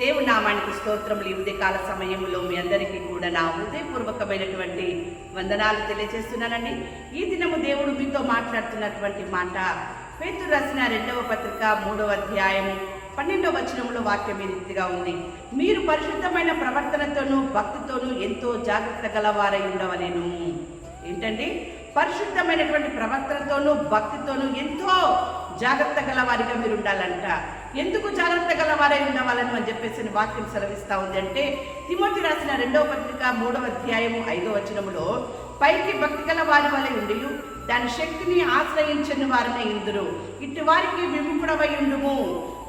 దేవుని నామానికి స్తోత్రములు. ఈ ఉదయకాల సమయంలో మీ అందరికీ కూడా నా హృదయపూర్వకమైనటువంటి వందనాలు తెలియజేస్తున్నానండి. ఈ దినము దేవుడు మీతో మాట్లాడుతున్నటువంటి మాట పేతు రాసిన రెండవ పత్రిక మూడవ అధ్యాయము పన్నెండవ వచనంలో వాక్యం ఈ రీతిగా ఉంది. మీరు పరిశుద్ధమైన ప్రవర్తనతోనూ భక్తితోనూ ఎంతో జాగ్రత్త గలవారై ఉండవలేను. ఏంటండి? పరిశుద్ధమైనటువంటి ప్రవర్తనతోనూ భక్తితోనూ ఎంతో జాగ్రత్త గలవారిగా మీరు ఉండాలంట. ఎందుకు జాగ్రత్త గలవారై ఉండవాలని అని చెప్పేసి వాక్యం సెలవిస్తా ఉంది అంటే తిమోతి రాసిన రెండవ పత్రిక మూడవ అధ్యాయము ఐదవ వచనములో పైకి భక్తి గల వారి వలె ఉండి దాని శక్తిని ఆశ్రయించని వారినే ఇందురు. ఇటు వారికి విముఖుడవై ఉండుము.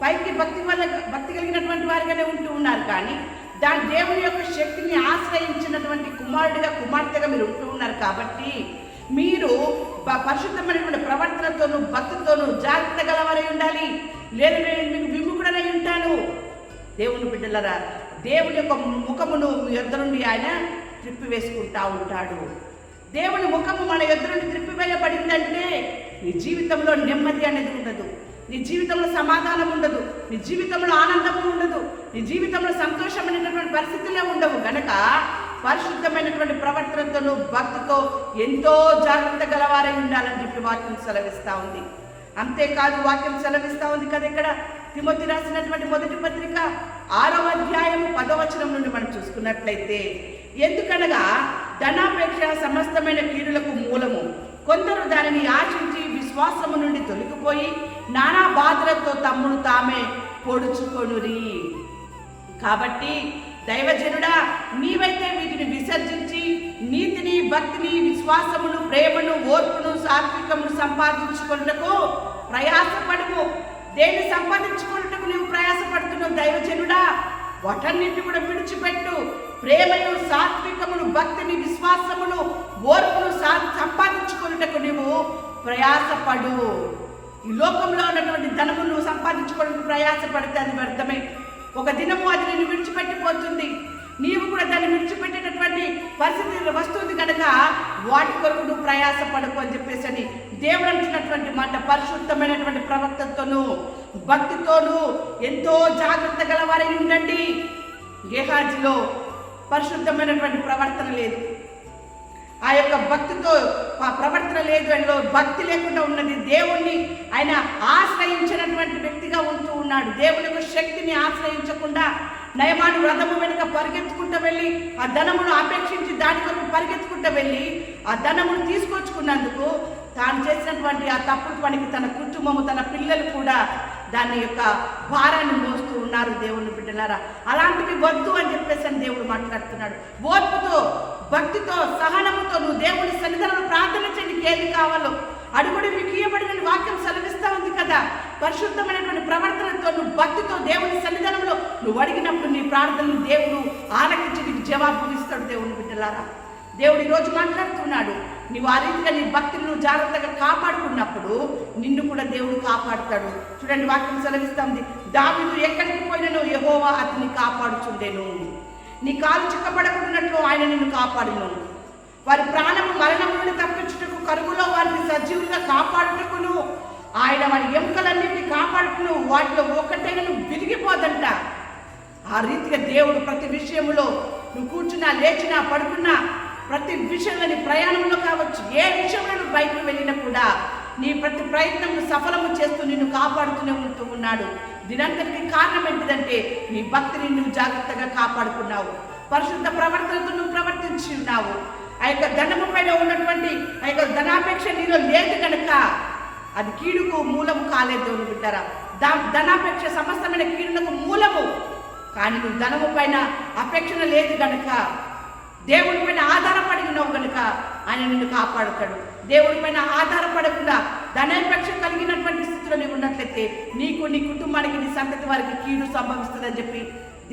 పైకి భక్తి వల్ల భక్తి కలిగినటువంటి వారిగానే ఉంటూ ఉన్నారు కానీ దాని దేవుని యొక్క శక్తిని ఆశ్రయించినటువంటి కుమారుడిగా కుమార్తెగా మీరు ఉంటూ ఉన్నారు కాబట్టి మీరు పరిశుద్ధమైనటువంటి ప్రవర్తనతోనూ భక్తితోనూ జాగ్రత్త గలవారై ఉండాలి. లేదు నేను మీకు విముఖుడనై ఉంటాను. దేవుని బిడ్డలరా దేవుని యొక్క ముఖమును మీ యొద్ నుండి ఆయన త్రిప్పి వేసుకుంటా ఉంటాడు. దేవుని ముఖము మన యొద్ నుండి త్రిప్పివేయబడిందంటే నీ జీవితంలో నెమ్మది అనేది ఉండదు. నీ జీవితంలో సమాధానం ఉండదు. నీ జీవితంలో ఆనందము ఉండదు. నీ జీవితంలో సంతోషమైనటువంటి పరిస్థితులే ఉండవు. గనక పరిశుద్ధమైనటువంటి ప్రవర్తనతోనూ భక్తితో ఎంతో జాగ్రత్త గలవారై ఉండాలని చెప్పి వాక్యం సెలవిస్తూ ఉంది. అంతేకాదు వాక్యం సెలవిస్తూ ఉంది కదా ఇక్కడ? తిమోతి రాసినటువంటి మొదటి పత్రిక ఆరవ అధ్యాయం పదవచనం నుండి మనం చూసుకున్నట్లయితే ఎందుకనగా ధనాపేక్ష సమస్తమైన కీడులకు మూలము. కొందరు దానిని ఆశించి విశ్వాసము నుండి తొలగిపోయి నానా బాధలతో తమ్ముడు తామే పొడుచుకొనురి. కాబట్టి దైవజనుడా నీవైతే వీటిని విసర్జించి నీతిని భక్తిని విశ్వాసమును ప్రేమను ఓర్పును సాత్వికమును సంపాదించుకున్నటకు ప్రయాసపడుము దేన్ని సంపాదించుకున్నటకు నువ్వు ప్రయాసపడుతున్నావు దైవజనుడా? వాటన్నిటి కూడా విడిచిపెట్టు. ప్రేమను సాత్వికమును భక్తిని విశ్వాసమును ఓర్పును సా సంపాదించుకున్నటకు నువ్వు ప్రయాసపడు. ఈ లోకంలో ఉన్నటువంటి ధనము నువ్వు సంపాదించుకోవడానికి ప్రయాసపడితే అది వ్యర్థమే. ఒక దినము అది నేను విడిచిపెట్టిపోతుంది. నీవు కూడా దాన్ని విడిచిపెట్టేటటువంటి పరిస్థితి వస్తుంది కనుక వాటి కొరకు నువ్వు ప్రయాసపడకు అని చెప్పేసి అని దేవుడు అంటున్నటువంటి మాట పరిశుద్ధమైనటువంటి ప్రవర్తనతోనూ భక్తితోనూ ఎంతో జాగ్రత్త గలవారై ఉండండి. గేహాజీలో పరిశుద్ధమైనటువంటి ప్రవర్తన లేదు. ఆ యొక్క భక్తితో ఆ ప్రవర్తన లేదు. ఆయనలో భక్తి లేకుండా ఉన్నది దేవుణ్ణి ఆయన ఆశ్రయించినటువంటి వ్యక్తిగా ఉంటూ ఉన్నాడు. దేవుని శక్తిని ఆశ్రయించకుండా నయమాను వ్రతము వెనుక పరిగెత్తుకుంటూ వెళ్ళి ఆ ధనమును అపేక్షించి దాని కొరకు పరిగెత్తుకుంటూ వెళ్ళి ఆ ధనమును తీసుకొచ్చుకున్నందుకు తాను చేసినటువంటి ఆ తప్పుడు పనికి తన కుటుంబము తన పిల్లలు కూడా దాని యొక్క భారాన్ని మోస్తూ ఉన్నారు దేవుని బిడ్డలారా. అలాంటివి వద్దు అని చెప్పేసి అని దేవుడు మాట్లాడుతున్నాడు. ఓర్పుతో భక్తితో సహనముతో నువ్వు దేవుని సన్నిధానంలో ప్రార్థన చేయండి. ఏది కావాలో అడుగుడు మీకు ఇవ్వబడిన వాక్యం సెలవిస్తా ఉంది కదా. పరిశుద్ధమైనటువంటి ప్రవర్తనతో నువ్వు భక్తితో దేవుని సన్నిధానంలో నువ్వు అడిగినప్పుడు నీ ప్రార్థనలు దేవుడు ఆలకించి నీకు జవాబు ఇస్తాడు దేవుని బిడ్డలారా. దేవుడు ఈరోజు మాట్లాడుతున్నాడు. నీవు ఆ రీతిగా నీ భక్తిని నువ్వు జాగ్రత్తగా కాపాడుకున్నప్పుడు నిన్ను కూడా దేవుడు కాపాడుతాడు. చూడండి వాక్యం సెలవిస్తుంది దావిదు ఎక్కడికి పోయినను యహోవా అతన్ని కాపాడుచుండేను. నీ కాలు చిక్కబడకున్నట్లు ఆయన నిన్ను కాపాడును వారి ప్రాణము మరణం నుండి తప్పించుటకు కరువులో వారిని సజీవులుగా కాపాడుటకును ఆయన వారి ఎముకలన్నింటినీ కాపాడుకును వాటిలో ఒక్కటైనా విరిగిపోదంట. ఆ రీతిగా దేవుడు ప్రతి విషయంలో నువ్వు కూర్చున్నా లేచినా పడుకున్నా ప్రతి విషయంలో నీ ప్రయాణంలో కావచ్చు ఏ విషయంలో నువ్వు బయటకు వెళ్ళినా కూడా నీ ప్రతి ప్రయత్నం సఫలము చేస్తూ నిన్ను కాపాడుతూనే ఉంటూ ఉన్నాడు. దీనంతటికి కారణం ఏంటిదంటే నీ భక్తిని నువ్వు జాగ్రత్తగా కాపాడుకున్నావు. పరిశుద్ధ ప్రవర్తనతో నువ్వు ప్రవర్తించి ఉన్నావు. ఆ యొక్క ధనము పైన ఉన్నటువంటి ఆ యొక్క ధనాపేక్ష నీలో లేదు కనుక అది కీడుకు మూలము కాలేదు అని బిడ్డారా. దా ధనాపేక్ష సమస్తమైన కీడులకు మూలము. కానీ నువ్వు ధనము పైన అపేక్షణ లేదు గనుక దేవుడి పైన ఆధారపడి ఉన్నావు గనుక ఆయన నిన్ను కాపాడుతాడు. దేవుడి పైన ఆధారపడకుండా ధనాపేక్ష కలిగినటువంటి స్థితిలో నీవు ఉన్నట్లయితే నీకు నీ కుటుంబానికి నీ సంతతి వారికి కీడు సంభవిస్తుందని చెప్పి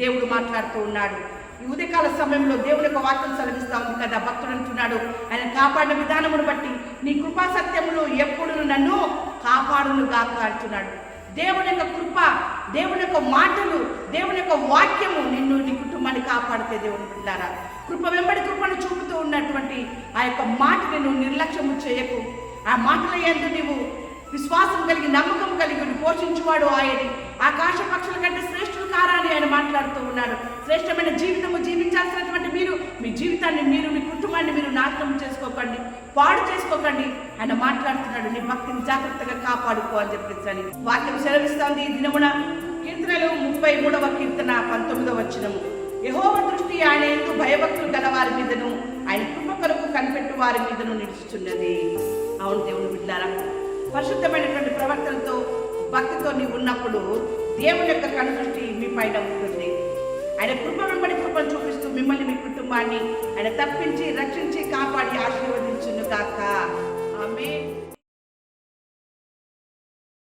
దేవుడు మాట్లాడుతూ ఉన్నాడు. ఉదయకాల సమయంలో దేవుని యొక్క వాక్యం సెలవిస్తా ఉంది కదా భక్తుడు అంటున్నాడు ఆయన కాపాడిన విధానమును బట్టి నీ కృపా సత్యములు ఎప్పుడు నన్ను కాపాడును గాక అంటున్నాడు. దేవుని యొక్క కృప దేవుని యొక్క మాటలు దేవుని యొక్క వాక్యము నిన్ను నీ కుటుంబాన్ని కాపాడితే దేవుని బిడ్డారా. కృప వెంబడి కృపను చూపుతూ ఉన్నటువంటి ఆ యొక్క మాట నిన్ను నిర్లక్ష్యము చేయకు. ఆ మాటల ఎందు నీవు విశ్వాసం కలిగి నమ్మకం కలిగి పోషించువాడు ఆయని. ఆకాశ పక్షుల కంటే శ్రేష్ఠులు అని ఆయన మాట్లాడుతూ ఉన్నాడు. జీవించాల్సినటువంటి మీరు మీ జీవితాన్ని మీరు మీ కుటుంబాన్ని మీరు నాశనం చేసుకోకండి పాడు చేసుకోకండి. ఆయన మాట్లాడుతున్నాడు నీ భక్తిని జాగ్రత్తగా కాపాడుకో అని చెప్పేసి వాక్యం సెలవిస్తోంది. ఈ దినమున కీర్తనలు ముప్పై మూడవ కీర్తన పంతొమ్మిదవ వచ్చినము యహోవ దృష్టి ఆయన ఎందు భయభక్తులు గల వారి మీదను ఆయన కృప కొరకు కనిపెట్టు వారి మీదను నిలుచుచున్నది. అవును దేవుని బిడ్డారా పరిశుద్ధమైనటువంటి ప్రవర్తనతో భక్తితో నీవు ఉన్నప్పుడు దేవుని యొక్క కనుదృష్టి మీ పైన ఉంటుంది. కుటుంబాన్ని ఆయన తప్పించి రక్షించి కాపాడి ఆశీర్వదించును కాక ఆమె